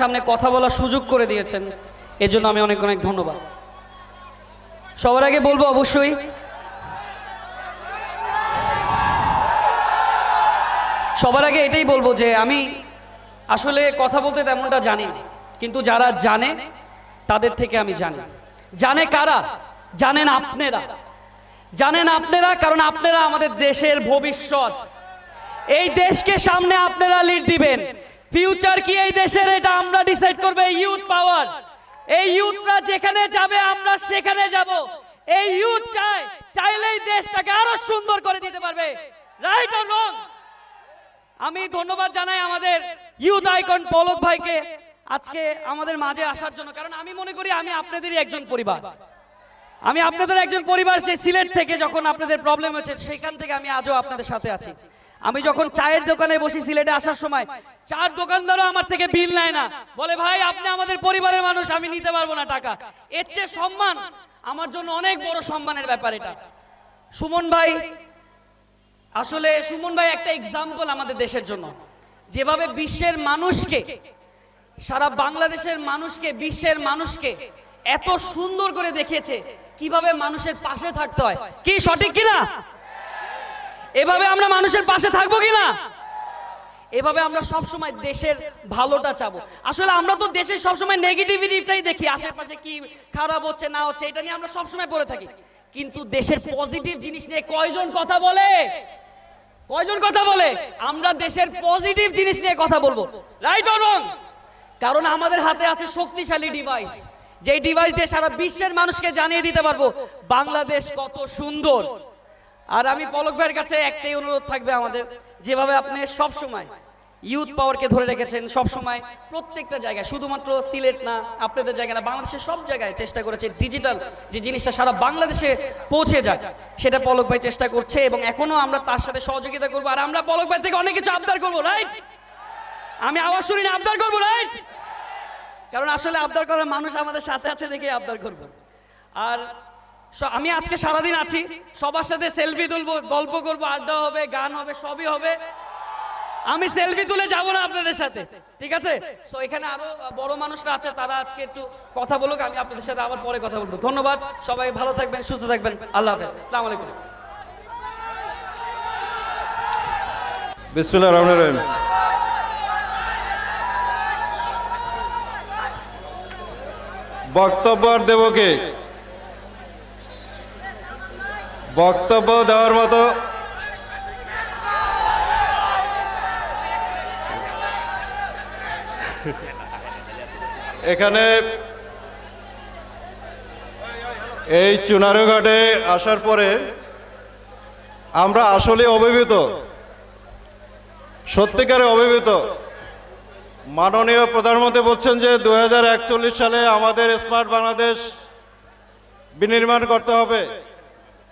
সামনে কথা বলার সুযোগ করে দিয়েছেন। এজন্য আমি অনেক অনেক ধন্যবাদ। সবার আগে বলব অবশ্যই, সবার আগে এটাই বলব যে আমি আসলে কথা বলতে তেমনটা জানি কিন্তু যারা জানে, তাদের থেকে আমি জানি। জানে কারা? জানেন আপনারা। জানেন আপনারা, কারণ আপনারা আমাদের দেশের ভবিষ্যৎ। এই দেশকে সামনে আপনারা লিড দিবেন। ফিউচার কি এই দেশের? এটা আমরা ডিসাইড করবে ইউথ পাওয়ার এই ইউথরা যেখানে যাবে, আমরা সেখানে যাব। এই ইউথ চায়, চাইলেই দেশটাকে আরও সুন্দর করে দিতে পারবে। রাইট অর রং আমি ধন্যবাদ জানাই আমাদের ইউথ আইকন পলক ভাইকে আজকে আমাদের মাঝে আসার জন্য। কারণ আমি মনে করি আমি আপনাদেরই একজন পরিবার। আমি আপনাদের একজন পরিবার, সেই সিলেট থেকে যখন আপনাদের প্রবলেম হচ্ছে, সেখান থেকে আমি আজও আপনাদের সাথে আছি। আমি যখন চায়ের দোকানে বসি সিলেটে আসার সময়, চার দোকানদারও আমার থেকে বিল নেয় না। বলে, ভাই, আপনি আমাদের পরিবারের মানুষ, আমি নিতে পারব না টাকা। এর চেয়ে সম্মান আমার জন্য অনেক বড় সম্মানের ব্যাপার এটা। সুমন ভাই, আসলে সুমন ভাই একটা এক্সাম্পল আমাদের দেশের জন্য। যেভাবে বিশ্বের মানুষকে, সারা বাংলাদেশের মানুষকে, বিশ্বের মানুষকে এত সুন্দর করে দেখিয়েছে, কীভাবে মানুষের পাশে থাকতে হয়। কি সঠিক কিনা? এভাবে আমরা মানুষের পাশে থাকব কিনা? এভাবে আমরা সব সময় দেশের ভালোটা চাবো। আসলে আমরা তো দেশের সব সময় নেগেটিভিটিটাই দেখি, আশেপাশে কি খারাপ হচ্ছে, না হচ্ছে, এটা নিয়ে আমরা সব সময় পড়ে থাকি। কিন্তু দেশের পজিটিভ জিনিস নিয়ে কয়জন কথা বলে? কয়জন কথা বলে? আমরা দেশের পজিটিভ জিনিস নিয়ে কথা বলব। রাইট রং কারণ আমাদের হাতে আছে শক্তিশালী ডিভাইস যেই ডিভাইস দিয়ে সারা বিশ্বের মানুষকে জানিয়ে দিতে পারব, বাংলাদেশ কত সুন্দর। আর আমি পলক ভাইয়ের কাছে একটাই অনুরোধ থাকবে আমাদের, যেভাবে আপনি সব সময় ইউথ পাওয়ারকে ধরে রেখেছেন সব সময় প্রত্যেকটা জায়গায়, শুধুমাত্র সিলেট না, আপনাদের জায়গা না, বাংলাদেশের সব জায়গায় চেষ্টা করেছে ডিজিটাল যে জিনিসটা সারা বাংলাদেশে পৌঁছে যায় সেটা পলক ভাই চেষ্টা করছে এবং এখনও আমরা তার সাথে সহযোগিতা করব। আর আমরা পলক ভাই থেকে অনেক কিছু আবদার করব রাইট আমি আওয়াজ শুনি আবদার করব রাইট কারণ আসলে আবদার করার মানুষ আমাদের সাথে আছে দেখে আবদার করব। আর আমি আজকে সারাদিন আছি। সবার সাথে সেলফি তুলবো, গল্প করব, আড্ডা হবে, গান হবে, সবই হবে। আমি সেলফি তুলে যাব না আপনাদের সাথে, ঠিক আছে? সো এখানে আরও বড় মানুষরা আছে, তারা আজকে একটু কথা বলুক, আমি আপনাদের সাথে আবার পরে কথা বলব। ধন্যবাদ, সবাই ভালো থাকবেন, সুস্থ থাকবেন, আল্লাহ হাফেজ, আসসালামু আলাইকুম। বিসমিল্লাহ রহমান রহিম। বক্তব্য আর দেব কে? বক্তব্য দেওয়ার মতো। এখানে এই চুনারুঘাটে আসার পরে আমরা আসলে অভিভূত, সত্যিকারে অভিভূত। মাননীয় প্রধানমন্ত্রী বলছেন যে দু হাজার একচল্লিশ সালে আমাদের স্মার্ট বাংলাদেশ বিনির্মাণ করতে হবে।